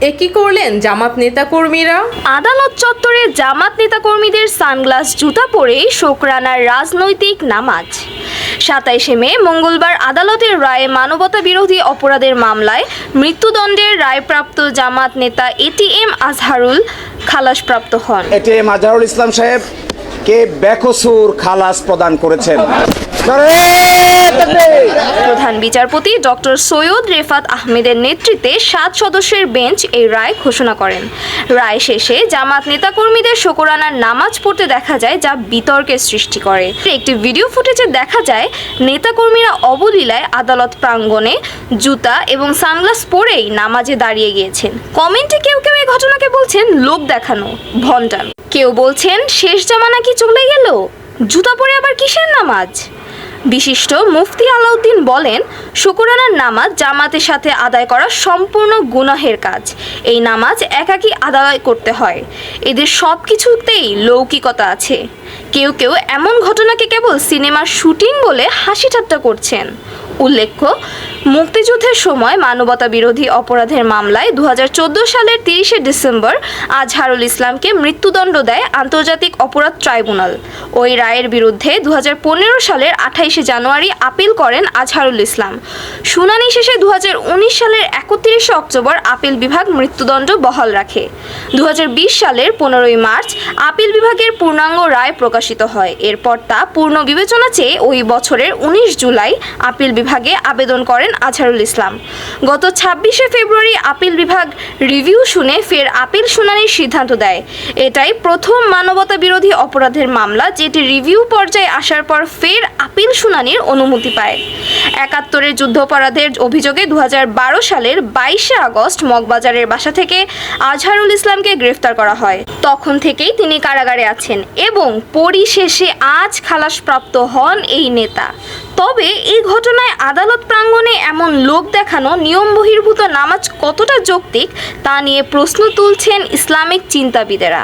একই করলেন জামাত নেতাকর্মীরা? আদালত চত্বরে জামাত নেতাকর্মীদের সানগ্লাস জুতা পরে শোকরানার রাজনৈতিক নামাজ। সাতাইশে মে মঙ্গলবার আদালতের রায়ে মানবতা বিরোধী অপরাধের মামলায় মৃত্যুদণ্ডের রায়প্রাপ্ত জামাত নেতা এটিএম আজহারুল খালাসপ্রাপ্ত হন। এটি মাজারুল ইসলাম সাহেব কে বেকসুর খালাস প্রদান করেছেন? প্রধান বিচারপতি ডক্টর সৈয়দ রেফাত আহমেদের নেতৃত্বে সাত সদস্যের বেঞ্চ এই রায় ঘোষণা করেন। রায় শেষে জামাত নেতাকর্মীদের শোকরানার নামাজ পড়তে দেখা যায় যা বিতর্কের সৃষ্টি করে। একটি ভিডিও ফুটেজে দেখা যায়, নেতাকর্মীরা অবলীলায় আদালত প্রাঙ্গণে জুতা এবং সানগ্লাস পরেই নামাজে দাঁড়িয়ে গিয়েছেন। কমেন্টে কেউ কেউ এই ঘটনাকে বলছেন লোক দেখানো, ভণ্ডামি। কেউ বলছেন, শেষ জামানা কি চলে গেল? জুতা পরে আবার কিসের নামাজ? বিশিষ্ট মুফতি আলাউদ্দিন বলেন, শুকুরানার নামাজ জামাতের সাথে আদায় করা সম্পূর্ণ গুনাহের কাজ। এই নামাজ একাকি আদায় করতে হয়। এদের সব কিছুতেই লৌকিকতা আছে। কেউ কেউ এমন ঘটনাকে কেবল সিনেমার শুটিং বলে হাসি ঠাট্টা করছেন। উল্লেখ্য, মুক্তিযুদ্ধের সময় মানবতা বিরোধী অপরাধের মামলায় দুহাজার চোদ্দ সালের তিরিশে ডিসেম্বর আজহারুল ইসলামকে মৃত্যুদণ্ড দেয় আন্তর্জাতিক অপরাধ ট্রাইব্যুনাল। ওই রায়ের বিরুদ্ধে দু সালের আঠাইশে জানুয়ারি আপিল করেন আজহারুল ইসলাম। শুনানি শেষে দু হাজার উনিশ সালের একত্রিশে অক্টোবর আপিল বিভাগ মৃত্যুদণ্ড বহাল রাখে। দু হাজার বিশ সালের পনেরোই মার্চ আপিল বিভাগের পূর্ণাঙ্গ রায় প্রকাশিত হয়। এরপর তা পূর্ণ বিবেচনা চেয়ে ওই বছরের উনিশ জুলাই আপিল বিভাগে আবেদন করেন আজহারুল ইসলাম। গত ছাব্বিশে ফেব্রুয়ারি আপিল বিভাগ রিভিউ শুনে ফের আপিল শুনানির সিদ্ধান্ত দেয়। এটাই প্রথম মানবতা বিরোধী অপরাধের মামলা, যেটি রিভিউ পর্যায়ে আসার পর ফের আপিল শুনানির অনুমতি পায়। একাত্তরের যুদ্ধাপরাধের অভিযোগে দুহাজার বারো সালের বাইশে আগস্ট মগবাজারের বাসা থেকে আজহারুল ইসলামকে গ্রেফতার করা হয়। তখন থেকেই তিনি কারাগারে আছেন এবং পরিশেষে আজ খালাসপ্রাপ্ত হন এই নেতা। তবে এই ঘটনায় আদালত প্রাঙ্গণে এমন লোক দেখানো, নিয়ম বহির্ভূত নামাজ কতটা যৌক্তিক, তা নিয়ে প্রশ্ন তুলছেন ইসলামিক চিন্তাবিদেরা।